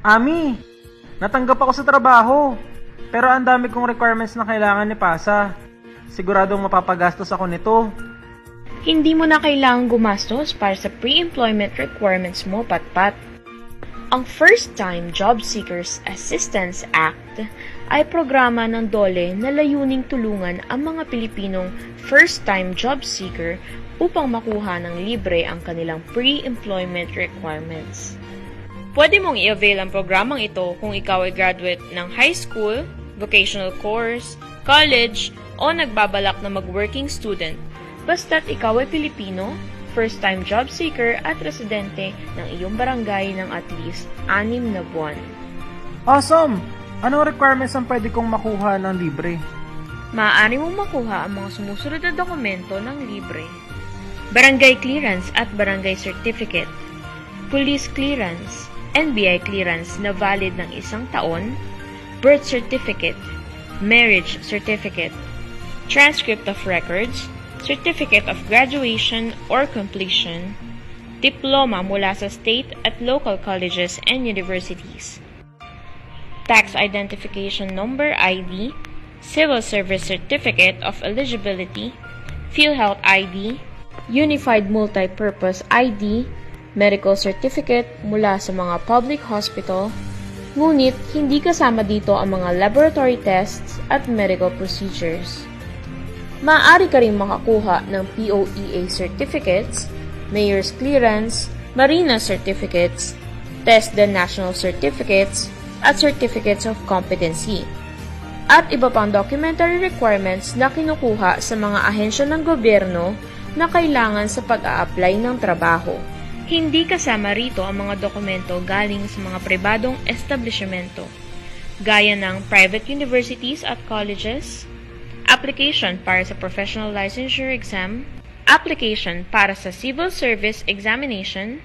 Ami, natanggap ako sa trabaho. Pero ang dami kong requirements na kailangan ni Pasa. Siguradong mapapagastos ako nito. Hindi mo na kailangang gumastos para sa pre-employment requirements mo, Patpat. Ang First Time Job Seekers Assistance Act ay programa ng DOLE na layuning tulungan ang mga Pilipinong first-time job seeker upang makuha ng libre ang kanilang pre-employment requirements. Pwede mong i-avail ang programang ito kung ikaw ay graduate ng high school, vocational course, college, o nagbabalak na mag-working student basta't ikaw ay Pilipino, first-time job seeker at residente ng iyong barangay ng at least anim na buwan. Awesome! Anong requirements ang pwede kong makuha ng libre? Maaari mong makuha ang mga sumusunod na dokumento ng libre. Barangay clearance at barangay certificate. Police clearance, NBI clearance na valid ng isang taon, birth certificate, marriage certificate, transcript of records, certificate of graduation or completion, diploma mula sa state at local colleges and universities, tax identification number ID, civil service certificate of eligibility, PhilHealth ID, Unified Multi-Purpose ID, medical certificate mula sa mga public hospital, ngunit hindi kasama dito ang mga laboratory tests at medical procedures. Maaari ka rin makakuha ng POEA certificates, mayor's clearance, marina certificates, TESDA national certificates, at certificates of competency. At iba pang documentary requirements na kinukuha sa mga ahensya ng gobyerno na kailangan sa pag-a-apply ng trabaho. Hindi kasama rito ang mga dokumento galing sa mga pribadong establishmento, gaya ng private universities at colleges, application para sa professional licensure exam, application para sa civil service examination,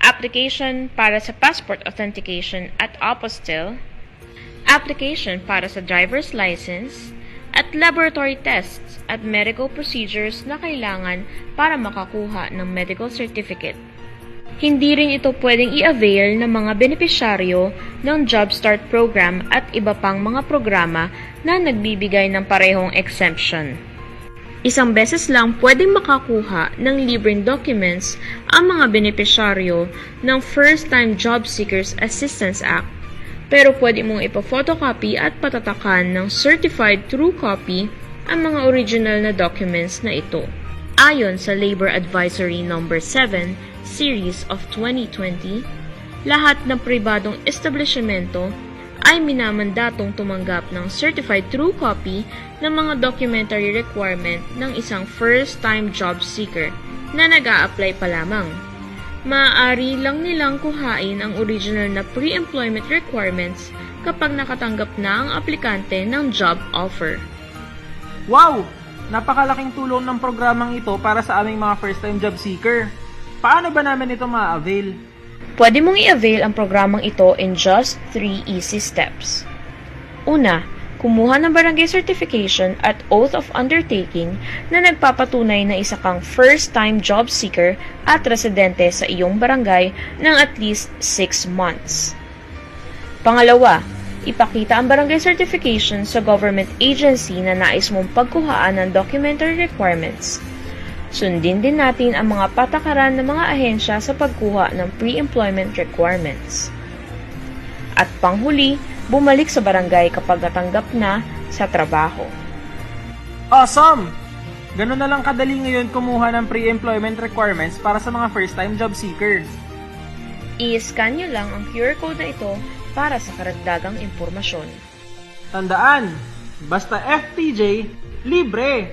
application para sa passport authentication at apostille, application para sa driver's license, at laboratory tests at medical procedures na kailangan para makakuha ng medical certificate. Hindi rin ito pwedeng i-avail ng mga benepisyaryo ng Job Start Program at iba pang mga programa na nagbibigay ng parehong exemption. Isang beses lang pwedeng makakuha ng libreng documents ang mga benepisyaryo ng First Time Job Seekers Assistance Act pero pwede mong ipa-photocopy at patatakan ng certified true copy ang mga original na documents na ito. Ayon sa Labor Advisory No. 7, Series of 2020, lahat ng pribadong establishmento ay minamandatong tumanggap ng certified true copy ng mga documentary requirement ng isang first-time job seeker na nag apply pa lamang. Maaari lang nilang kuhain ang original na pre-employment requirements kapag nakatanggap na ang aplikante ng job offer. Wow! Napakalaking tulong ng programang ito para sa aming mga first-time job seeker. Paano ba namin ito ma-avail? Pwede mong i-avail ang programang ito in just 3 easy steps. Una, kumuha ng barangay certification at oath of undertaking na nagpapatunay na isa kang first-time job seeker at residente sa iyong barangay ng at least 6 months. Pangalawa, ipakita ang barangay certification sa government agency na nais mong pagkuhaan ng documentary requirements. Sundin din natin ang mga patakaran ng mga ahensya sa pagkuha ng pre-employment requirements. At panghuli, bumalik sa barangay kapag natanggap na sa trabaho. Awesome! Ganun na lang kadali ngayon kumuha ng pre-employment requirements para sa mga first-time job seeker. I-scan nyo lang ang QR code na ito para sa karagdagang impormasyon. Tandaan, basta FTJ, libre!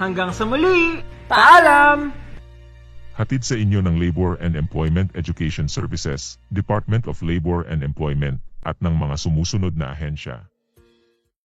Hanggang sa muli! Paalam! Hatid sa inyo ng Labor and Employment Education Services, Department of Labor and Employment, at ng mga sumusunod na ahensya.